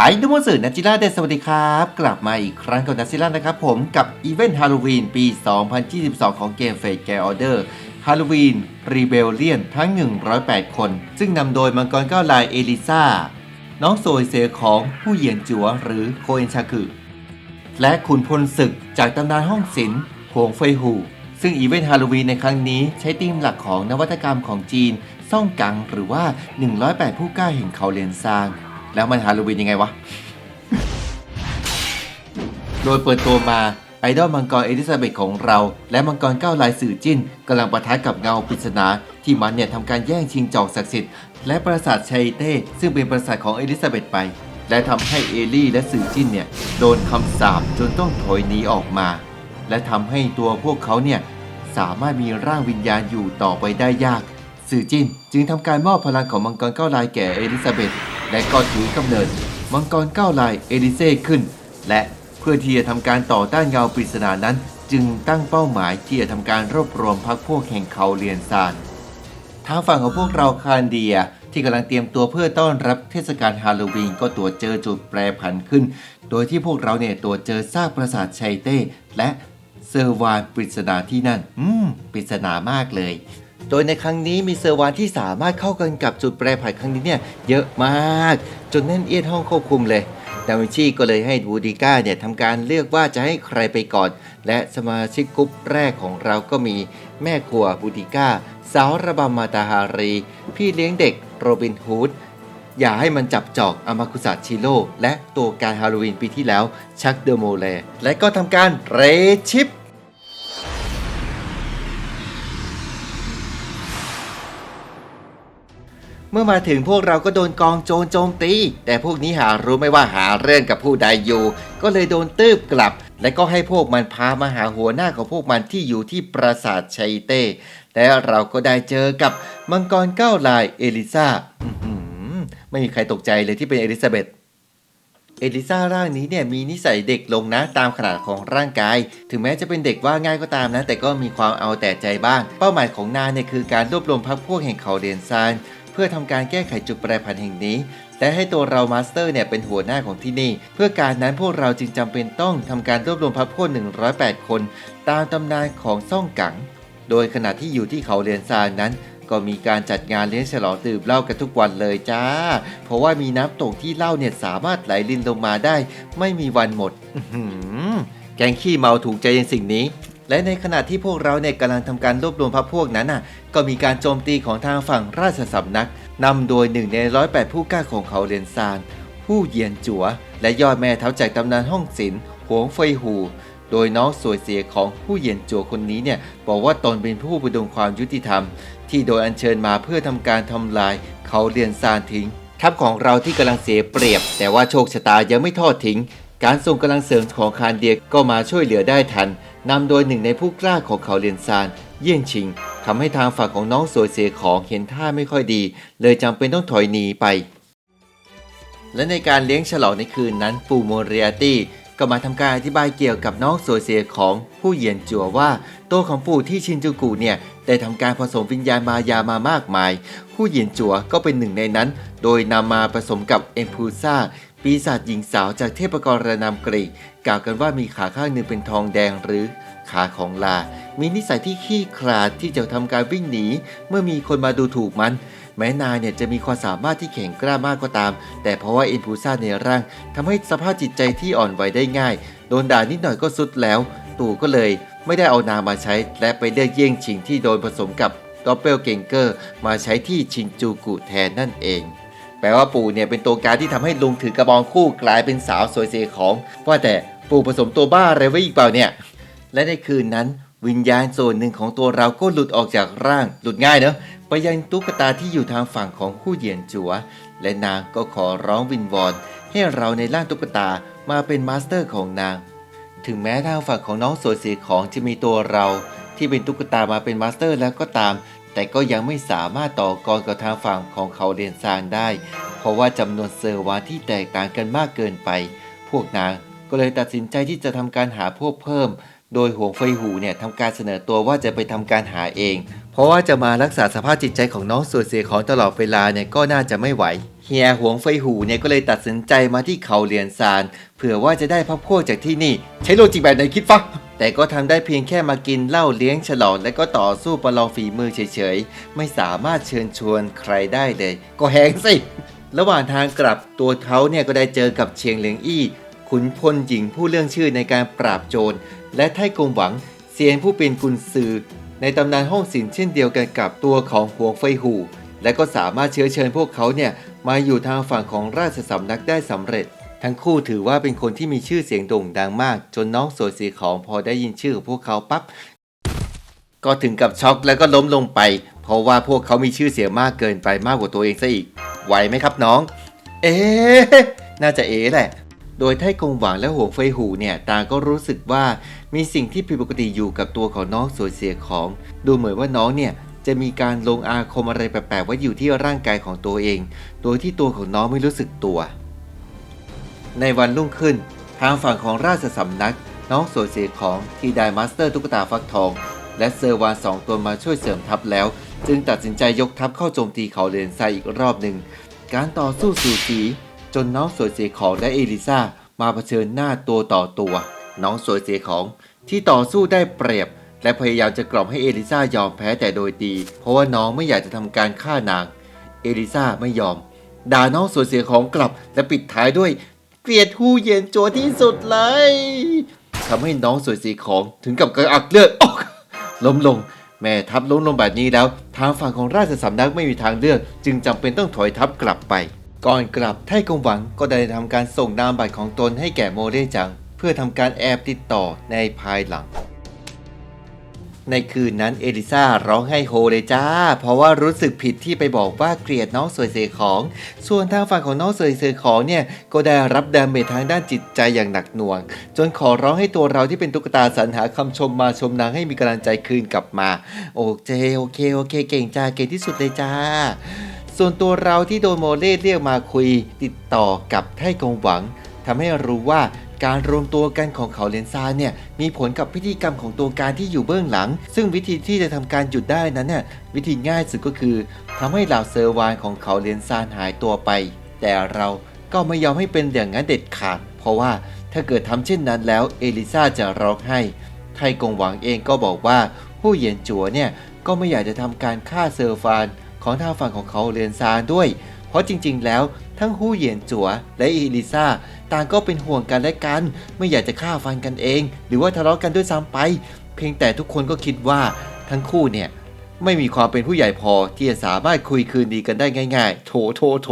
หายนุมสื่อนัจิล่าเดสวัสดีครับ กลับมาอีกครั้งกับนัจิล่านะครับผมกับอีเวนต์ฮาโลวีนปี 2022 ของเกมเฟดแกออเดอร์ฮาโลวีนรีเบลเลียนทั้ง 108 คน ซึ่งนำโดยมังกรเก้าลายเอลิซาน้องโซยเซของผู้เหยียนจัวหรือโคเอนชากุและขุนพลศึกจากตำนานห้องศิลป์หวงเฟยหู ซึ่งอีเวนต์ฮาโลวีนในครั้งนี้ใช้ธีมหลักของนวัตกรรมของจีน ซ่องกังหรือว่า 108 ผู้กล้าแห่งเขาเลียนซาง แล้วมันฮาโลวีนยังไงวะ โดยเปิดตัวมาไอดอลมังกรเอลิซาเบธของเรา และมังกรเก้าลายสื่อจิ้นกำลังปะทะกับเงาปริศนา ที่มันเนี่ยทำการแย่งชิงจอกศักดิ์สิทธิ์และปราสาทชัยเต้ ซึ่งเป็นปราสาทของเอลิซาเบธไป และทำให้เอลี่และสื่อจิ้นเนี่ยโดนคำสาปจนต้องถอยหนีออกมา และทำให้ตัวพวกเขาเนี่ยสามารถมีร่างวิญญาณอยู่ต่อไปได้ยาก สื่อจิ้นจึงทำการมอบพลังของมังกรเก้าลายแก่เอลิซาเบธ และก็ถือกำเนิดมังกรเก้าลายเอลิเซ่ขึ้น และเพื่อที่จะทำการต่อต้านเงาปริศนานั้น จึงตั้งเป้าหมายที่จะทำการรวบรวมพรรคพวกแห่งเขาเรียนซานทางฝั่งของพวกเราคานเดียที่กำลังเตรียมตัวเพื่อต้อนรับเทศกาลฮาโลวีนก็ตรวจเจอจุดแปรผันขึ้น โดยที่พวกเราเนี่ยตรวจเจอซากปราสาทชัยเต้ และเซอร์วานปริศนาที่นั่น อืม ปริศนามากเลย โดยในครั้งนี้มีเซอร์วานที่สามารถเข้ากันกับจุดแปรผันครั้งนี้เนี่ยเยอะมาก จนแน่นเอียดห้องควบคุมเลยดาวินชีก็เลยให้บูดิก้าเนี่ยทำการเลือกว่าจะให้ใครไปก่อน และสมาชิกกรุ๊ปแรกของเราก็มีแม่ครัวบูดิก้าสาวระบำมาตาฮารี พี่เลี้ยงเด็กโรบินฮูดอย่าให้มันจับจอกอามาคุสะชิโร่และตัวการฮาโลวีนปีที่แล้วชักเดอโมเลและก็ทำการเรชิป มื่อมาถึงพวกเราก็โดนกองโจรโจมตี แต่พวกนี้หารู้ไม่ว่าหาเรื่องกับผู้ใดอยู่ ก็เลยโดนตืบกลับ และก็ให้พวกมันพามาหาหัวหน้าของพวกมันที่อยู่ที่ปราสาทชัยเต้และเราก็ได้เจอกับมังกรเก้าลายเอลิซาไม่มีใครตกใจเลยที่เป็นเอลิซาเบธเอลิซาร่างนี้เนี่ยมีนิสัยเด็กลงนะตามขนาดของร่างกาย ถึงแม้จะเป็นเด็กว่าง่ายก็ตามนะ แต่ก็มีความเอาแต่ใจบ้าง เป้าหมายของนางเนี่ยคือการรวบรวมพรรคพวกแห่งเขาเดนซาน พื่อทำการแก้ไขจุดแปรผันแห่งนี้ และให้ตัวเรามาสเตอร์เนี่ยเป็นหัวหน้าของที่นี่ เพื่อการนั้นพวกเราจึงจำเป็นต้องทำการรวบรวมพรรคพวก108 คน ตามตำนานของซ่องกัง โดยขณะที่อยู่ที่เขาเรียนซานนั้นก็มีการจัดงานเลี้ยงฉลองดื่มเหล้ากันทุกวันเลยจ้า เพราะว่ามีน้ำตกที่เหล้าเนี่ยสามารถไหลลินลงมาได้ ไม่มีวันหมดแกงขี้เมาถูกใจในสิ่งนี้ และในขณะที่พวกเราเนี่ยกำลังทำการรวบรวมพรรคพวกนั้นน่ะ ก็มีการโจมตีของทางฝั่งราชสำนักนำโดยหนึ่งในร้อยแปดผู้กล้าของเขาเรียนซาน ผู้เยียนจัว และยอดแม่เท้าจากตำนานห้องศิลป์หวงเฟยหู โดยน้องสวยเสียของผู้เยียนจัวคนนี้เนี่ยบอกว่าตนเป็นผู้ประดุงความยุติธรรม ที่โดยอัญเชิญมาเพื่อทำการทำลายเขาเรียนซานทิ้ง ทัพของเราที่กำลังเสียเปรียบ แต่ว่าโชคชะตายังไม่ทอดทิ้ง การส่งกำลังเสริมของคานเดียก็มาช่วยเหลือได้ทัน นำโดยหนึ่งในผู้กล้าของเขาเรียนซานเยี่ยงชิงทำให้ทางฝั่งของน้องสวยเสียของเห็นท่าไม่ค่อยดี เลยจำเป็นต้องถอยหนีไป และในการเลี้ยงฉลองในคืนนั้นปูโมเรียตี้ก็มาทำการอธิบายเกี่ยวกับน้องโซเซียของผู้เหยียนจัวว่าตัวของปู่ที่ชินจูกุเนี่ยได้ทำการผสมวิญญาณมายามามากมาย ผู้เหยียนจัวก็เป็นหนึ่งในนั้น โดยนำมาผสมกับเอ็มพูซ่าปีศาจหญิงสาวจากเทพกรนามกรีก กล่าวกันว่ามีขาข้างหนึ่งเป็นทองแดงหรือขาของลา มีนิสัยที่ขี้ขลาดที่จะทำการวิ่งหนี เมื่อมีคนมาดูถูกมัน แม้นายเนี่ยจะมีความสามารถที่แข็งกล้ามากก็ตาม แต่เพราะว่าอินพูซ่าในร่างทำให้สภาพจิตใจที่อ่อนไหวได้ง่าย โดนด่านิดหน่อยก็สุดแล้ว ตู่ก็เลย ไม่ได้เอานามาใช้ และไปเลือกเยี่ยงชิงที่โดนผสมกับดอปเปลเกงเกอร์ มาใช้ที่ชินจูกุแทนนั่นเองแปลว่าปู่เนี่ยเป็นตัวการที่ทำให้ลุงถือกระบองคู่กลายเป็นสาวสวยเสียของว่าแต่ ปู่ผสมตัวบ้าอะไรไว้อีกเปล่าเนี่ย และในคืนนั้นวิญญาณส่วนหนึ่งของตัวเราก็หลุดออกจากร่าง หลุดง่ายเนอะไปยังตุ๊กตาที่อยู่ทางฝั่งของผู้เหยียนจัว และนางก็ขอร้องวินวอน ให้เราในร่างตุ๊กตามาเป็นมาสเตอร์ของนาง ถึงแม้ทางฝั่งของน้องสวยเสียของจะมีตัวเรา ที่เป็นตุ๊กตามาเป็นมาสเตอร์แล้วก็ตาม แต่ก็ยังไม่สามารถต่อกรกับทางฝั่งของเขาเรียนซางได้ เพราะว่าจำนวนเซอร์วาที่แตกต่างกันมากเกินไป พวกนาง ก็เลยตัดสินใจที่จะทำการหาพวกเพิ่ม โดยหวงเฟหูเนี่ยทำการเสนอตัวว่าจะไปทำการหาเอง เพราะว่าจะมารักษาสภาพจิตใจของน้องส่วนเสียของตลอดเวลาเนี่ยก็น่าจะไม่ไหวเฮียหวงไฟหูเนี่ยก็เลยตัดสินใจมาที่เขาเหรียญซานเผื่อว่าจะได้พักพวกจากที่นี่ ใช้โลจิกแบบไหนคิดฟะแต่ก็ทำได้เพียงแค่มากินเหล้าเลี้ยงฉลองและก็ต่อสู้ประลองฝีมือเฉยๆ ไม่สามารถเชิญชวนใครได้เลย ก็แหงสิ ระหว่างทางกลับตัวเขาเนี่ยก็ได้เจอกับเชียงเหลียงอี้ ขุนพลหญิงผู้เรื่องชื่อในการปราบโจร และไท่กงหวังเซียนผู้เป็นกุนซือ ในตำนานห้องศิลป์เช่นเดียวกันกับตัวของหวงไฟหูและก็สามารถเชื้อเชิญพวกเขาเนี่ยมาอยู่ทางฝั่งของราชสำนักได้สำเร็จ ทั้งคู่ถือว่าเป็นคนที่มีชื่อเสียงโด่งดังมาก จนน้องสวยสีของพอได้ยินชื่อของพวกเขาปั๊บก็ถึงกับช็อกแล้วก็ล้มลงไป เพราะว่าพวกเขามีชื่อเสียงมากเกินไปมากกว่าตัวเองซะอีกไหวไหมครับน้อง เอ๊ะน่าจะเอ๋แหละ โดยไท่กงหวังและหวงเฟยหูเนี่ยตางก็รู้สึกว่ามีสิ่งที่ผิดปกติอยู่กับตัวของน้องสวยเสียของ ดูเหมือนว่าน้องเนี่ยจะมีการลงอาคมอะไรแปลกๆไว้อยู่ที่ร่างกายของตัวเอง โดยที่ตัวของน้องไม่รู้สึกตัว ในวันรุ่งขึ้น ทางฝั่งของราชสำนัก น้องสวยเสียของที่ได้มาสเตอร์ตุ๊กตาฟักทอง และเซอร์วานสองตัวมาช่วยเสริมทัพแล้ว จึงตัดสินใจยกทัพเข้าโจมตีเขาเลนไซอีกรอบหนึ่งการต่อสู้สูสี จนน้องสวยเสียของและเอลิซามาเผชิญหน้าตัวต่อตัว น้องสวยเสียของที่ต่อสู้ได้เปรียบ และพยายามจะกล่อมให้เอลิซายอมแพ้แต่โดยดี เพราะว่าน้องไม่อยากจะทำการฆ่านาง เอลิซาไม่ยอม ด่าน้องสวยเสียของกลับ และปิดท้ายด้วยเกลียดฮูเย็นโจที่สุดเลยทำให้น้องสวยเสีของถึงกับกระอักเลือดออกล้มลงแม่ทัพล้มลงแบบนี้แล้ว ทางฝั่งของราชสำนักไม่มีทางเลือก จึงจำเป็นต้องถอยทัพกลับไป ก่อนกลับไทกงหวังก็ได้ทำการส่งนามบัตรของตนให้แก่โมเร่จัง เพื่อทำการแอบติดต่อในภายหลัง ในคืนนั้นเอลิซาร้องไห้โฮเลยจ้า เพราะว่ารู้สึกผิดที่ไปบอกว่าเกลียดน้องสวยเสของ ส่วนทางฝั่งของน้องสวยเสของเนี่ยก็ได้รับดาเมจทางด้านจิตใจอย่างหนักหน่วง จนขอร้องให้ตัวเราที่เป็นตุ๊กตาสรรหาคำชมมาชมนางให้มีกำลังใจคืนกลับมา โอเคโอเคโอเค เก่งจ้าเก่งที่สุดเลยจ้า ส่วนตัวเราที่โดนโมเล่เรียกมาคุย ติดต่อกับไทกงหวังทำให้รู้ว่าการรวมตัวกันของเขาเลนซานเนี่ยมีผลกับพิธีกรรมของตัวการที่อยู่เบื้องหลัง ซึ่งวิธีที่จะทำการหยุดได้นั้นเนี่ยวิธีง่ายสุดก็คือทำให้เหล่าเซอร์วานของเขาเลนซานหายตัวไป แต่เราก็ไม่ยอมให้เป็นอย่างนั้นเด็ดขาด เพราะว่าถ้าเกิดทำเช่นนั้นแล้วเอลิซาจะร้องไห้ ไทกงหวังเองก็บอกว่าผู้เหยียนจัวเนี่ยก็ไม่อยากจะทำการฆ่าเซอร์ฟาน ของทางฝั่งของเขาเลนซานด้วย เพราะจริงๆ แล้วทั้งฮู้เหยียนจัวและเอลิซาต่างก็เป็นห่วงกันและกัน ไม่อยากจะฆ่าฟันกันเอง หรือว่าทะเลาะกันด้วยซ้ำไป เพียงแต่ทุกคนก็คิดว่าทั้งคู่เนี่ยไม่มีความเป็นผู้ใหญ่พอที่จะสามารถคุยคืนดีกันได้ง่าย ๆ โถโถโถ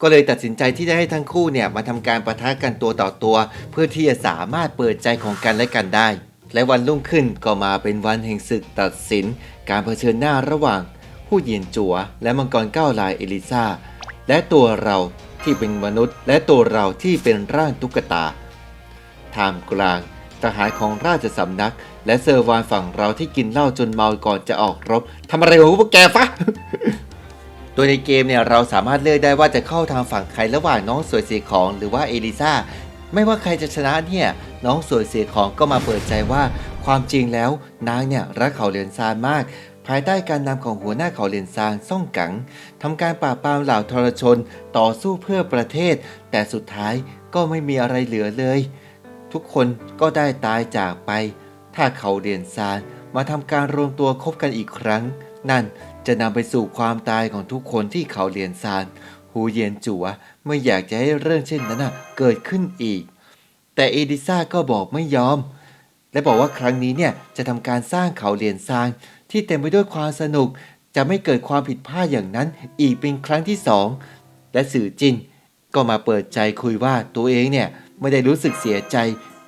ก็เลยตัดสินใจที่จะให้ทั้งคู่เนี่ยมาทำการประทะกันตัวต่อตัว เพื่อที่จะสามารถเปิดใจของกันและกันได้ และวันรุ่งขึ้นก็มาเป็นวันแห่งศึกตัดสิน การเผชิญหน้าระหว่าง ผู้เยียนจัวและมังกรเก้าลายเอลิซาและตัวเราที่เป็นมนุษย์ และตัวเราที่เป็นร่างตุ๊กตาท่ามกลางทหารของราชสำนัก และเซอร์วานฝั่งเราที่กินเหล้าจนเมาก่อนจะออกรบทำอะไรของพวกแกฟะโดยในเกมเนี่ยเราสามารถเลือกได้ว่าจะเข้าทางฝั่งใครระหว่างน้องสวยเสียของหรือว่าเอลิซาไม่ว่าใครจะชนะเนี่ย น้องสวยเสียของก็มาเปิดใจว่า ความจริงแล้วนางเนี่ยรักเขาเรียนซานมาก ภายใต้การนำของหัวหน้าเขาเรียนซานซ่องกังทำการปราบปรามเหล่าทรชนต่อสู้เพื่อประเทศ แต่สุดท้ายก็ไม่มีอะไรเหลือเลย ทุกคนก็ได้ตายจากไป ถ้าเขาเรียนซานมาทำการรวมตัวคบกันอีกครั้ง นั่นจะนำไปสู่ความตายของทุกคนที่เขาเรียนซานหูเยียนจัวไม่อยากจะให้เรื่องเช่นนั้นเกิดขึ้นอีก แต่เอดิซ่าก็บอกไม่ยอม และบอกว่าครั้งนี้เนี่ยจะทำการสร้างเขาเรียนซานที่เต็มไปด้วยความสนุก จะไม่เกิดความผิดพลาดอย่างนั้นอีกเป็นครั้งที่สองและสื่อจินก็มาเปิดใจคุยว่าตัวเองเนี่ยไม่ได้รู้สึกเสียใจ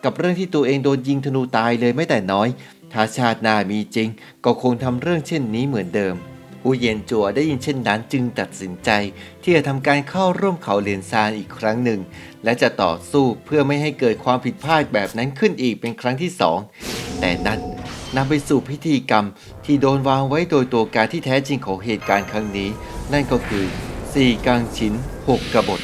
กับเรื่องที่ตัวเองโดนยิงธนูตายเลยไม่แต่น้อย ถ้าชาติหน้ามีจริง ก็คงทำเรื่องเช่นนี้เหมือนเดิม อูเยนจัวได้ยินเช่นนั้นจึงตัดสินใจ ที่จะทำการเข้าร่วมเขาเลนซานอีกครั้งหนึ่ง และจะต่อสู้เพื่อไม่ให้เกิดความผิดพลาดแบบนั้นขึ้นอีกเป็นครั้งที่สองแต่นั่นนำไปสู่พิธีกรรมที่โดนวางไว้โดยตัวการที่แท้จริงของเหตุการณ์ครั้งนี้ นั่นก็คือสี่กังชินหกกบฏ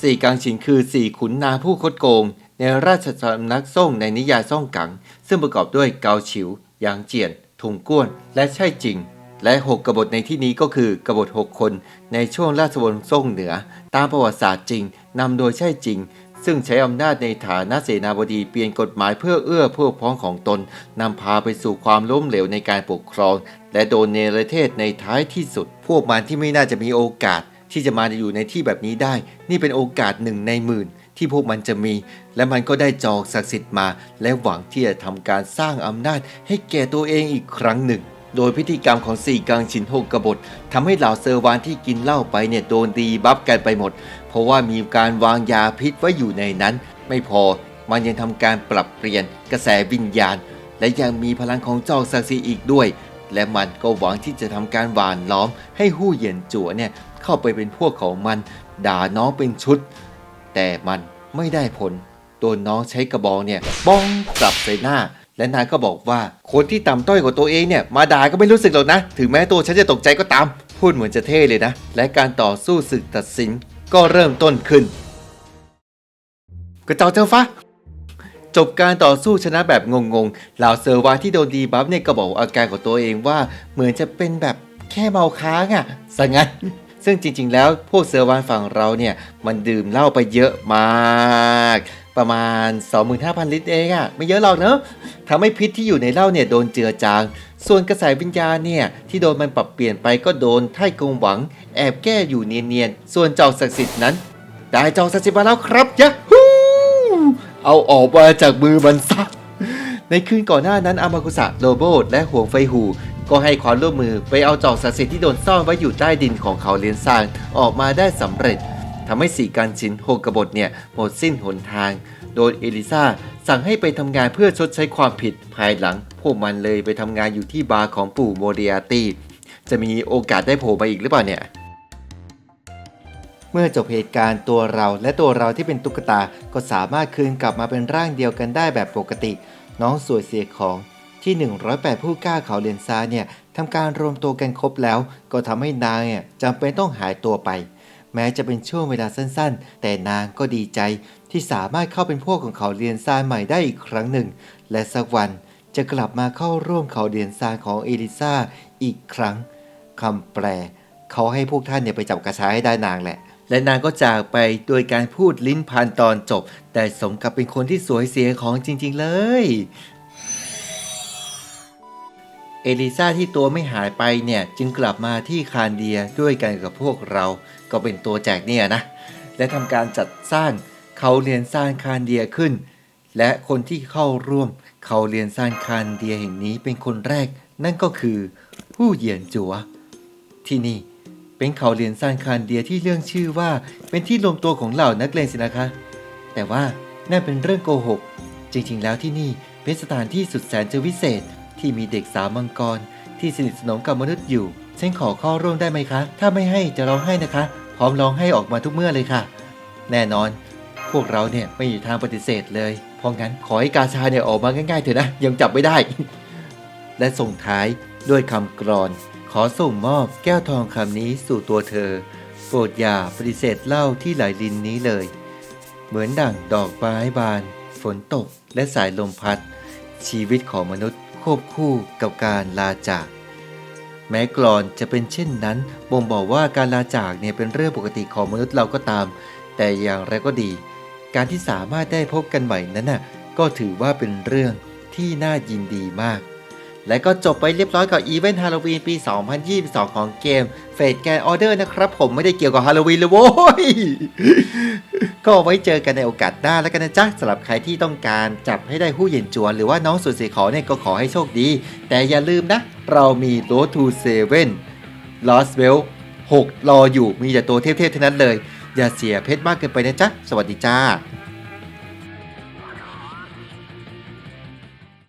สี่กังฉินคือสี่ขุนนางผู้คดโกง ในราชสำนักซ่งในนิยายซ่องกัง ซึ่งประกอบด้วยเกาฉิวหยางเจียน ทุงก้วน และใช่จริง และ 6 กบฏในที่นี้ก็คือกบฏ6คนในช่วงราชวงศ์ซ่งเหนือ ตามประวัติศาสตร์จริงนำโดยใช่จริง ซึ่งใช้อำนาจในฐานะเสนาบดีเปลี่ยนกฎหมายเพื่อเอื้อพวกพ้องของตนนำพาไปสู่ความล้มเหลวในการปกครอง และโดนเนรเทศในท้ายที่สุด พวกมันที่ไม่น่าจะมีโอกาสที่จะมาอยู่ในที่แบบนี้ได้ นี่เป็นโอกาสหนึ่งในหมื่น ที่พวกมันจะมี และมันก็ได้จอกศักดิ์สิทธิ์มา และหวังที่จะทำการสร้างอำนาจให้แก่ตัวเองอีกครั้งหนึ่ง โดยพิธีกรรมของสี่กังชินหกกบฏทำให้เหล่าเซอร์วานที่กินเหล้าไปเนี่ยโดนดีบัฟกันไปหมด เพราะว่ามีการวางยาพิษไว้อยู่ในนั้น ไม่พอมันยังทำการปรับเปลี่ยนกระแสวิญญาณ และยังมีพลังของจอกศักดิ์สิทธิ์อีกด้วย และมันก็หวังที่จะทำการหวานล้อม ให้หู้เหยียนจั่วเนี่ยเข้าไปเป็นพวกของมัน ด่าน้องเป็นชุด แต่มันไม่ได้ผลโดนน้องใช้กระบองเนี่ยบ้องกลับใส่หน้า และนายก็บอกว่าคนที่ต่ำต้อยกว่าตัวเองเนี่ยมาด่าก็ไม่รู้สึกหรอกนะ ถึงแม้ตัวฉันจะตกใจก็ตาม พูดเหมือนจะเท่เลยนะ และการต่อสู้ศึกตัดสินก็เริ่มต้นขึ้น กระเจ้าเจ้าฟ้าจบการต่อสู้ชนะแบบงงๆเหล่าเซอร์วาที่โดนดีบัฟเนี่ยก็บอกอาการของตัวเองว่าเหมือนจะเป็นแบบแค่เมาค้างอะ่ะซะงั้น ซึ่งจริง ๆ แล้วพวกเซอร์วานฝั่งเราเนี่ยมันดื่มเหล้าไปเยอะมาก ประมาณ 25,000 ลิตรเองอะ่ะไม่เยอะหรอกเนอะทำให้พิษที่อยู่ในเหล้าเนี่ยโดนเจือจาง ส่วนกระแสวิญญาณเนี่ยที่โดนมันปรับเปลี่ยนไปก็โดนไท่กงหวัง แอบแก้อยู่เนียนๆส่วนเจ้าศักดิ์สิทธิ์นั้น ได้เจ้าศักดิ์สิทธิ์มาแล้วครับยะฮูเอาออกมาจากมือมันซะในคืนก่อนหน้านั้นอามากุสะโลโบและห่วงไฟหู ก็ให้ความร่วมมือไปเอาจอกศักดิ์สิที่โดนซ่อนไว้อยู่ใต้ดินของเขาเลียนซางออกมาได้สำเร็จทำให้สีการชินโฮกบฏเนี่ยหมดสิ้นหนทาง โดยเอลิซาสั่งให้ไปทำงานเพื่อชดใช้ความผิดภายหลัง พวกมันเลยไปทำงานอยู่ที่บาร์ของปู่โมเดียตีจะมีโอกาสได้โผล่มาอีกหรือเปล่าเนี่ยเมื่อจบเหตุการณ์ตัวเราและตัวเราที่เป็นตุ๊กตาก็สามารถคืนกลับมาเป็นร่างเดียวกันได้แบบปกติ น้องสวยเสียของ ที่ 108 ผู้กล้าเขาเรียนซาเนี่ยทำการรวมตัวกันครบแล้ว ก็ทำให้นางเนี่ยจำเป็นต้องหายตัวไป แม้จะเป็นช่วงเวลาสั้นๆ แต่นางก็ดีใจที่สามารถเข้าเป็นพวกของเขาเรียนซาใหม่ได้อีกครั้งหนึ่ง และสักวันจะกลับมาเข้าร่วมเขาเรียนซาของเอลิซาอีกครั้งคำแปล เขาให้พวกท่านเนี่ยไปจับกระชายให้ได้นางแหละและนางก็จากไปโดยการพูดลิ้นพันตอนจบ แต่สมกับเป็นคนที่สวยเสียของจริง ๆ เลย เอลิซาที่ตัวไม่หายไปเนี่ยจึงกลับมาที่คานเดียด้วยกันกับพวกเรา ก็เป็นตัวแจกเนี่ยนะ และทำการจัดสร้างเขาเรียนสร้างคานเดียขึ้น และคนที่เข้าร่วม เขาเรียนสร้างคานเดียแห่งนี้เป็นคนแรก นั่นก็คือผู้เหยียนจัว ที่นี่เป็นเขาเรียนสร้างคานเดียที่เรื่องชื่อว่าเป็นที่รวมตัวของเหล่านักเลงสินะคะ แต่ว่านั่นเป็นเรื่องโกหก จริงๆ แล้วที่นี่เป็นสถานที่สุดแสนจะวิเศษ ที่มีเด็กสาวมังกร ที่สนิทสนมกับมนุษย์อยู่ ฉันขอเข้าร่วมได้ไหมคะ ถ้าไม่ให้จะร้องไห้นะคะ พร้อมร้องไห้ออกมาทุกเมื่อเลยค่ะ แน่นอน พวกเราเนี่ยไม่มีทางปฏิเสธเลย เพราะงั้นขอให้กาชาเนี่ยออกมาง่ายๆเถอะนะ ยังจับไม่ได้ และส่งท้ายด้วยคำกรอน ขอส่งมอบแก้วทองคำนี้สู่ตัวเธอ โปรดอย่าปฏิเสธเหล้าที่ไหลลินนี้เลย เหมือนดั่งดอกไม้บาน ฝนตกและสายลมพัด ชีวิตของมนุษย์ ควบคู่กับการลาจาก แม้กรอนจะเป็นเช่นนั้นบ่งบอกว่าการลาจากเนี่ยเป็นเรื่องปกติของมนุษย์เราก็ตาม แต่อย่างไรก็ดี การที่สามารถได้พบกันใหม่นั้นน่ะก็ถือว่าเป็นเรื่องที่น่ายินดีมาก และก็จบไปเรียบร้อยกับอีเวนต์ฮาโลวีนปี 2022 ของเกมเฟ e แกนออเดอร์นะครับผมไม่ได้เกี่ยวกับฮาโลวีนเลยโว้ย ก็ไว้เจอกันในโอกาสหน้าแล้วกันนะจ๊ะสำหรับใครที่ต้องการจับให้ได้ผู้เย็นจวน หรือว่าน้องสุดสีขอเนี่ยก็ขอให้โชคดี แต่อย่าลืมนะ เรามี Road to Seven Lost w e l l 6รออยู่มีแต่ตัวเทพๆเท่านั้นเลย อย่าเสียเพชรมากเกินไปนะจ๊ะ สวัสดีจ้า